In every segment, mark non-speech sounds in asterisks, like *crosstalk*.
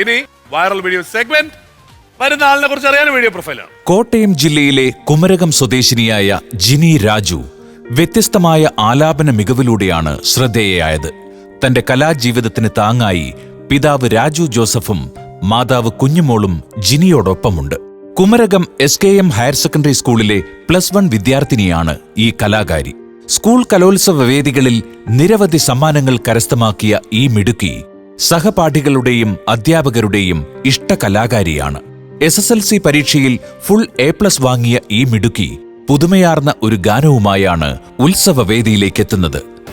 ഇനി viral video segment വരുന്ന ആളിനെ കുറിച്ച് അറിയാൻ വീഡിയോ പ്രൊഫൈലാണ് കോട്ടയം ജില്ലയിലെ കുമരകം സ്വദേശിനിയായ ജിനി രാജു വ്യത്യസ്തമായ ആലാപന മികവിലൂടെയാണ് ശ്രദ്ധേയയായത്. തന്റെ കലാജീവിതത്തിന് താങ്ങായി പിതാവ് രാജു ജോസഫും മാതാവ് കുഞ്ഞുമോളും ജിനിയോടൊപ്പമുണ്ട്. Kumarakom S K M higher secondary സ്കൂളിലെ പ്ലസ് വൺ വിദ്യാർത്ഥിനിയാണ് ഈ കലാകാരി. സ്കൂൾ കലോത്സവ വേദികളിൽ നിരവധി സമ്മാനങ്ങൾ കരസ്ഥമാക്കിയ ഈ മിടുക്കി സഹപാഠികളുടെയും അധ്യാപകരുടെയും ഇഷ്ട കലാകാരിയാണ് എസ് എസ് എൽ സി പരീക്ഷയിൽ ഫുൾ എ പ്ലസ് വാങ്ങിയ ഈ മിടുക്കി പുതുമയാർന്ന ഒരു ഗാനവുമായാണ് ഉത്സവ വേദിയിലേക്ക്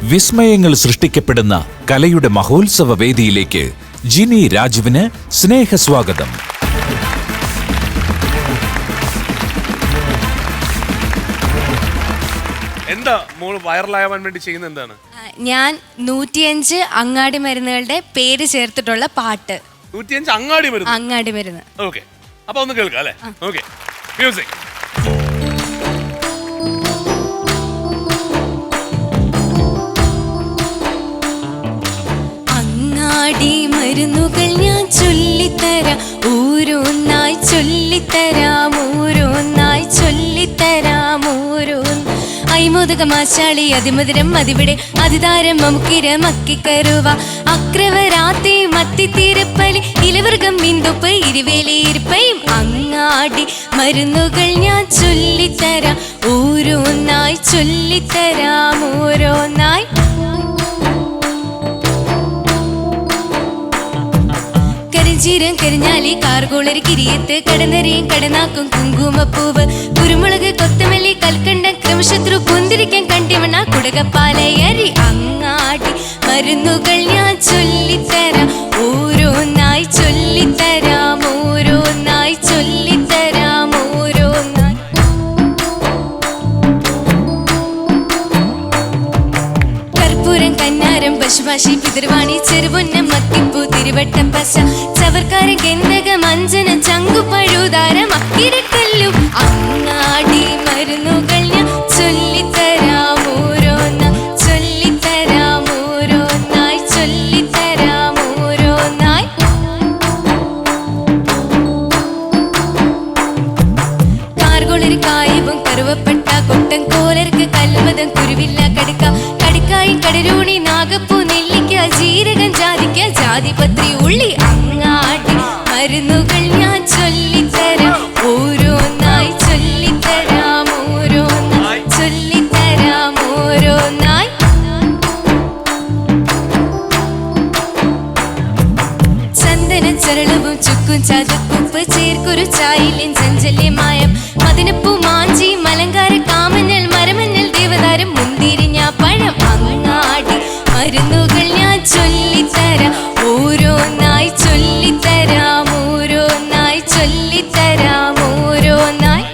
വിസ്മയങ്ങൾ സൃഷ്ടിക്കപ്പെടുന്ന കലയുടെ മഹോത്സവ വേദിയിലേക്ക് ജിനി രാജുവിന് സ്നേഹസ്വാഗതം. എന്താ മോൾ വൈറലാകാൻ വേണ്ടി ചെയ്യുന്ന എന്താണ്? ഞാൻ നൂറ്റിയഞ്ച് അങ്ങാടി മരുന്നുകളുടെ പേര് ചേർത്തിട്ടുള്ള പാട്ട്. നൂറ്റിയഞ്ച് അങ്ങാടി മരുന്ന്? അങ്ങാടി മരുന്ന്. ഓക്കെ അപ്പൊ ഒന്ന് കേൾക്കാം അല്ലേ? ഓക്കെ മ്യൂസിക് അങ്ങാടി മരുന്നുകൾ ഞാൻ ചൊല്ലിത്തരാം. ഓരോന്നായി ചൊല്ലിത്തരാം ഐമോദകമാശാളി അതിമധുരം അതിവിടെ. അതിതാരം മമുക്കിര മക്കിക്കരുവ അക്രവരാത്തി മത്തിത്തീരപ്പലി ഇലവർഗം ബിന്ദുപ്പ് ഇരുവേലിയിരുപ്പയും അങ്ങാടി. മരുന്നുകൾ ഞാൻ ചൊല്ലിത്തരാം ഓരോന്നായി ചൊല്ലിത്തരാം ഓരോന്നായി കരിഞ്ചീരം കരിഞ്ഞാലി കാർഗോളരി കിരിയത്ത് കടന്നരയും കടനാക്കും കുങ്കുമപ്പൂവ്. കുരുമുളക് കൊത്തമല്ലി കൽക്കണ്ടം ക്രമശത്രു പൊന്തിരിക്കാൻ കണ്ടിമണ കുടകപ്പാലയരി അങ്ങാടി. മരുന്നുകൾ ഞാൻ ചൊല്ലിത്തരാം. ഓരോന്നായി കർപ്പൂരം കന്നാരം പശുപാശി പിതൃവാണി ചെറുപൊന്നം മത്തിപ്പൂ തിരുവട്ടം പശ. ചവർക്കാരൻ ഗന്ധക അഞ്ജന ചങ്കു പഴുതാരം അക്കിരക്കല്ലും അങ്ങാടി മരുന്നുകൾ ഞാൻ ജാതിപത്രി ഉള്ളി അങ്ങാടി. മരുന്നുകൾ ഞാൻ ചൊല്ലിത്തരാം. ഓരോന്നായി ചൊല്ലിത്തരാം ഓരോന്നായി ചൊല്ലിത്തരാം ഓരോന്നായി. ചന്ദന ചരളവും ചുക്കും ചതുക്കുപ്പ് ചേർക്കൊരു ചായലിൻ ചഞ്ചല്യമായം. മതിനപ്പൂ മാഞ്ചി മരുന്നുകൾ ഞാൻ ചൊല്ലിത്തരാം. ഓരോന്നായി ചൊല്ലിത്തരാം ഓരോന്നായി ചൊല്ലിത്തരാം ഓരോന്നായി.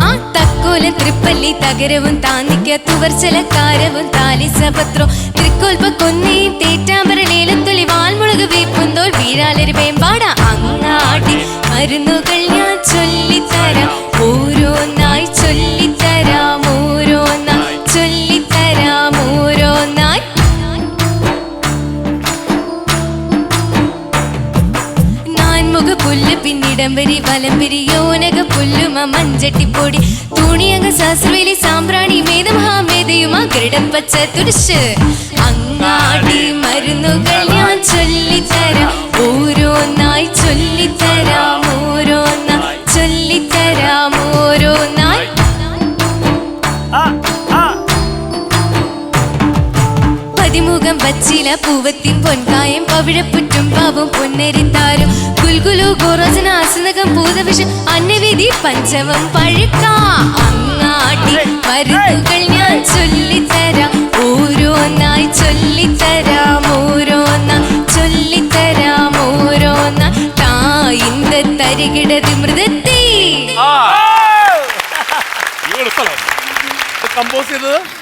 ആ തക്കോല തൃപ്പല്ലി തകരവും താന്നിക്ക തുവർച്ചലക്കാരവും താലിസപത്രോ തൃക്കോൽപ്പ കൊന്നയും തേറ്റാമ്പര ലേലത്തൊലി വാൽമുളക് വേപ്പുന്തോൽ വീരാലൊരു വേമ്പാട അങ്ങാടി. മരുന്നുകൾ ഞാൻ ചൊല്ലിത്തരാം. ഓരോന്നായി പിന്നിടംവരി വലംവരി യോനക പുല്ലുമ മഞ്ചട്ടിപ്പൊടി തുണിയക സസ്രവേലി സാമ്പ്രാണി മേധമഹാമേധയുമാ ഗരുഡപ്പച്ച തുടിച്ച് അങ്ങാടി മരുന്നുകൾ ഞാൻ ചൊല്ലിത്തരാം. ഓരോന്നായി ചൊല്ലിത്തരാം. പതിമുഖം പച്ചില പൂവത്തിൻ പൊൻകായം പവിഴപ്പുറ്റും പാവം പൊന്നരിത്താരും. കുൽകുലു ഗോറോജന അസുനകം പൂതവിഷം അന്നവിധി പഞ്ചമം പഴുക്ക അങ്ങാടി മരുന്നുകൾ ഞാൻ ചൊല്ലിത്തരാം.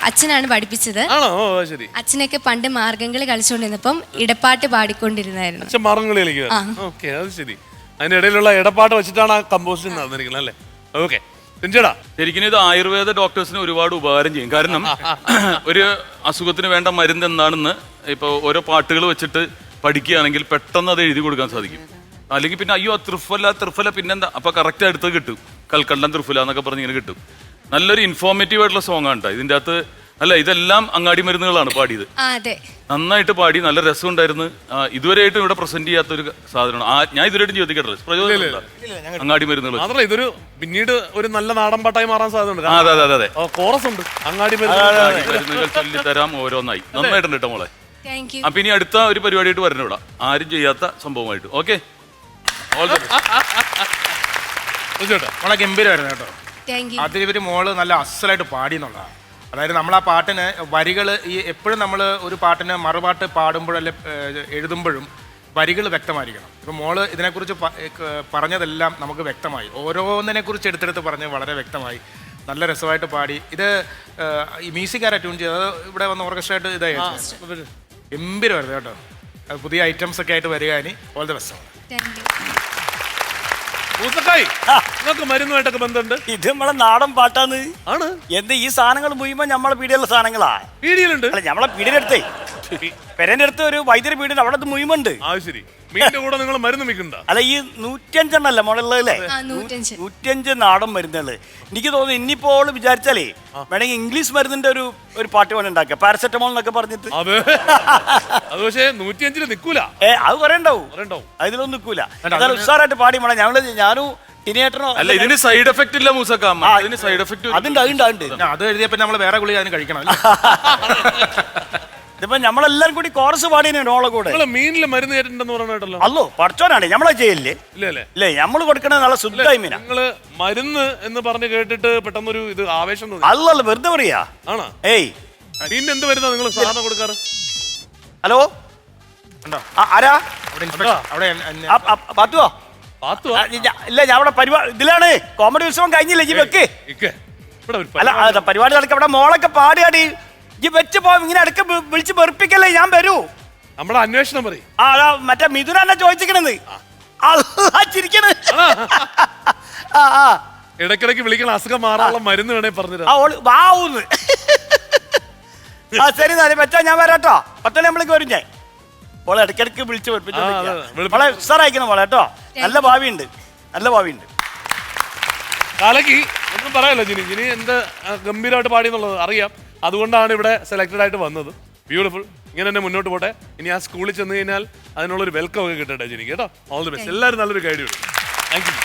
അച്ഛനാണ് പഠിപ്പിച്ചത്. ആണോ? ഓ ശരി. അച്ഛനൊക്കെ പണ്ട് മാർഗംകളി കളിച്ചുകൊണ്ടിരുന്നപ്പം ഇടപ്പാട്ട് പാടിക്കൊണ്ടിരുന്നായിരുന്നു. അച്ഛൻ മാറങ്ങളി കളിക്കുക ആ. ഓക്കെ അത് ശരി. അതിന്റെ ഇടയിലുള്ള ഇടപ്പാട്ട് വെച്ചിട്ടാണ് ആ കമ്പോസിഷൻ നടന്നിരിക്കുന്നത് അല്ലേ? ഓക്കെ. ശരിക്കും ഇത് ആയുർവേദ ഡോക്ടേഴ്സിന് ഒരുപാട് ഉപകാരം ചെയ്യും. കാരണം ഒരു അസുഖത്തിന് വേണ്ട മരുന്ന് എന്താണെന്ന് ഇപ്പോൾ ഓരോ പാട്ടുകൾ വെച്ചിട്ട് പഠിക്കുകയാണെങ്കിൽ പെട്ടെന്ന് അത് എഴുതി കൊടുക്കാൻ സാധിക്കും. അല്ലെങ്കിൽ പിന്നെ അയ്യോ തൃഫല തൃഫല പിന്നെന്താ? അപ്പൊ കറക്റ്റ് അടുത്ത് കിട്ടും. കൽക്കണ്ടം തൃഫല എന്നൊക്കെ പറഞ്ഞ് ഇങ്ങനെ കിട്ടും. നല്ലൊരു ഇൻഫോർമേറ്റീവ് ആയിട്ടുള്ള സോങ് ആണ് കേട്ടോ ഇതിന്റെ അകത്ത് അല്ല ഇതെല്ലാം അങ്ങാടി മരുന്നുകളാണ് പാടിയത്. അതെ. നന്നായിട്ട് പാടി നല്ല രസം ഉണ്ടായിരുന്നു ഇതുവരെയായിട്ടും ഇവിടെ പ്രസന്റ് ചെയ്യാത്ത ഒരു സാധനമാണ് ഞാൻ ഇതുവരെയായിട്ടും ചോദിക്കട്ടില്ല പ്രചോദനം അങ്ങാടി മരുന്നുകൾ മാത്രമല്ല ഇതൊരു പിന്നീട് ഒരു നല്ല നാടൻ പാട്ടായി മാറാൻ സാധ്യതയുണ്ട്. അതെ അതെ അതെ കോറസ് ഉണ്ട്. അങ്ങാടി മരുന്നുകൾ. ചൊല്ലിത്തരാം ഓരോന്നായി. നന്നായിട്ടുണ്ട് കേട്ടോ മോളെ. അപ്പൊ ഇനി അടുത്ത ഒരു പരിപാടിയായിട്ട് വരണം ഇവിടെ. ആരും ചെയ്യാത്ത സംഭവമായിട്ട്. ഓക്കെ? ചേട്ടാ നമ്മളെ ഗംഭീരമായിരുന്നു കേട്ടോ. താങ്ക് യു അതിൽ ഇവർ മോൾ നല്ല അസലായിട്ട് പാടി എന്നുള്ളതാണ് അതായത് നമ്മൾ ആ പാട്ടിന് വരികൾ ഈ എപ്പോഴും നമ്മൾ ഒരു പാട്ടിന് മറുപാട്ട് പാടുമ്പോഴല്ലേ എഴുതുമ്പോഴും വരികൾ വ്യക്തമായിരിക്കണം. ഇപ്പം മോൾ ഇതിനെക്കുറിച്ച് പറഞ്ഞതെല്ലാം നമുക്ക് വ്യക്തമായി. ഓരോന്നിനെ കുറിച്ച് എടുത്തെടുത്ത് പറഞ്ഞ് വളരെ വ്യക്തമായി. നല്ല രസമായിട്ട് പാടി. ഇത് ഈ മ്യൂസിക് ആരാ ട്യൂൺ ചെയ്തത്? അത് ഇവിടെ വന്ന് ഓർക്കസ്ട്രയായിട്ട് ഇതായി ഗംഭീരമായിരുന്നു കേട്ടോ. പുതിയ ഐറ്റംസ് ഒക്കെ ആയിട്ട് വരിക ഇനി. ഓൾ ദ ബെസ്റ്റ് യു മൂസക്കായി നിങ്ങൾക്ക് മരുന്നുമായിട്ടൊക്കെ ബന്ധമുണ്ട്? ഇത് നമ്മളെ നാടൻ പാട്ടാന്ന് ആണ്. എന്ത് ഈ സാധനങ്ങൾ മുഴുവൻ നമ്മളെ പീടിയുള്ള സാധനങ്ങളാ. പീടിയിലുണ്ട് അല്ല നമ്മളെ പീടിയുടെ അടുത്തേ പെരന്റെ അടുത്ത് ഒരു വൈദ്യുതി പീടിയുടെ അവിടെ മുഴുവുണ്ട് ആ ശരി. മീനിന്റെ കൂടെ നിങ്ങൾ മരുന്ന് മിക്കണ്ട അല്ല ഈ നൂറ്റഞ്ചെണ്ണല്ലേ മോളുള്ളതല്ലേ ആ നൂറ്റഞ്ച്. നൂറ്റഞ്ച് നാടൻ മരുന്നുകൾ. എനിക്ക് തോന്നുന്നു ഇനിയിപ്പോ ഓൾ വിചാരിച്ചാലേ വേണമെങ്കിൽ ഇംഗ്ലീഷ് മരുന്നിന്റെ ഒരു ഒരു പാട്ട് വേണം ഉണ്ടാക്കുക പാരസെറ്റമോൾ എന്നൊക്കെ പറഞ്ഞിട്ട്. അത്. *laughs* അത് പക്ഷേ നൂറ്റിയഞ്ചിൽ നിക്കൂല. ഏ അത് കുറെ ഉണ്ടാവും പറയണ്ടാവും. അതിലൊന്നും നിൽക്കൂല എന്നാലും ഉഷാറായിട്ട് പാടി മോളെ ഞങ്ങൾ ഞാനും ടിനേറ്ററോ അല്ല ഇതിന് സൈഡ് എഫക്ട് ഇല്ല മൂസക്ക. ഇതിന് സൈഡ് എഫക്ട് അതുണ്ട് അതുണ്ട് അതുണ്ട്. അത് എഴുതിയപ്പോ നമ്മൾ വേറെ ഗുളിക അതിന് കഴിക്കണം അല്ലേ? *laughs* ഇതിപ്പോ നമ്മളെല്ലാം കൂടി കോറസ് പാടിയാണ് ഓളെ കൂടെ. നിങ്ങൾ മീനിൽ മരുന്ന് കേട്ടിട്ടുണ്ടെന്ന് പറഞ്ഞിട്ടല്ലോ അല്ലോ പഠിച്ചോനാണ് നമ്മളെ ചെയ്യല്ലേ ഇല്ല അല്ലേ ഇല്ലേ നമ്മൾ കൊടുക്കണത് നല്ല ശുദ്ധ മീനാ നിങ്ങൾ മരുന്ന് എന്ന് പറഞ്ഞ് കേട്ടിട്ട് പെട്ടെന്നൊരു ഇത് ആവേശം തോന്നി. അല്ലല്ല വെറുതെ പറയാ. ആണോ? ഏയ്. മീനിന് എന്ത് മരുന്നാ നിങ്ങൾ സാധാരണ കൊടുക്കാറ്? ഹലോ? ഉണ്ടോ? ആ, ആരാ? അവിടെ ഇൻസ്പെക്ടർ അവിടെ എൻ- എൻ- ആ, ആ, പാത്തുവോ? ആ, ഇല്ല ഇല്ല, ഞാൻ അവിടെ പരിപാടി ഇതിലാണ് കോമഡി ഉത്സവം കഴിഞ്ഞില്ലേ? ഇനി വെക്ക്. ഇക്കെ, ഇവിടെ ഒരു അല്ല പരിപാടി. ആ, പരിപാടി നടക്ക. അവിടെ മോളൊക്കെ പാടിയാടി. ജി വെച്ച് പോകും ഇങ്ങനെ അടുക്ക വിളിച്ച് വെറുപ്പിക്കല്ലേ ഞാൻ വരൂ. നമ്മളെ അന്വേഷണം പറയും. ആ അതാ മറ്റേ മിഥുന എന്നെ ചോദിച്ചിരിക്കണത് അല്ലാ ചിരിക്കണ്. ആ ആ. ഇടയ്ക്കിടയ്ക്ക് വിളിക്കണ അസുഖം മാറാനുള്ള മരുന്ന് വേണേ പറഞ്ഞുതരാം. ആ ഓൾ വാവൂന്ന്. ആ ശരി എന്നാൽ വെച്ചാ ഞാൻ വരാട്ടോ പത്തല്ലേ നമ്മളേക്ക് വരും ഞാൻ. ഓളെ ഇടയ്ക്കിടയ്ക്ക് വിളിച്ച് ആ, അതെ. വെറുപ്പിച്ചു മോളെ ഉഷാറായിക്കണം മോളെ കേട്ടോ. നല്ല ഭാവിയുണ്ട്. നല്ല ഭാവിയുണ്ട്. കാലക്ക് ഒന്നും പറയാലോ ജിനി. ജിനി എന്ത് ആ, ഗംഭീരമായിട്ട് പാടിയെന്നുള്ളത് അറിയാം. അതുകൊണ്ടാണ് ഇവിടെ സെലക്റ്റഡ് ആയിട്ട് വന്നത്. ബ്യൂട്ടിഫുൾ ഇങ്ങനെ തന്നെ മുന്നോട്ട് പോട്ടെ. ഇനി ആ സ്കൂളിൽ ചെന്ന് കഴിഞ്ഞാൽ അതിനുള്ളൊരു വെൽക്കം ഒക്കെ കിട്ടട്ടെ ജനിക്ക് കേട്ടോ? ഓൾ ദി ബെസ്റ്റ് എല്ലാവരും നല്ലൊരു ഗൈഡ് കിട്ടും താങ്ക് യു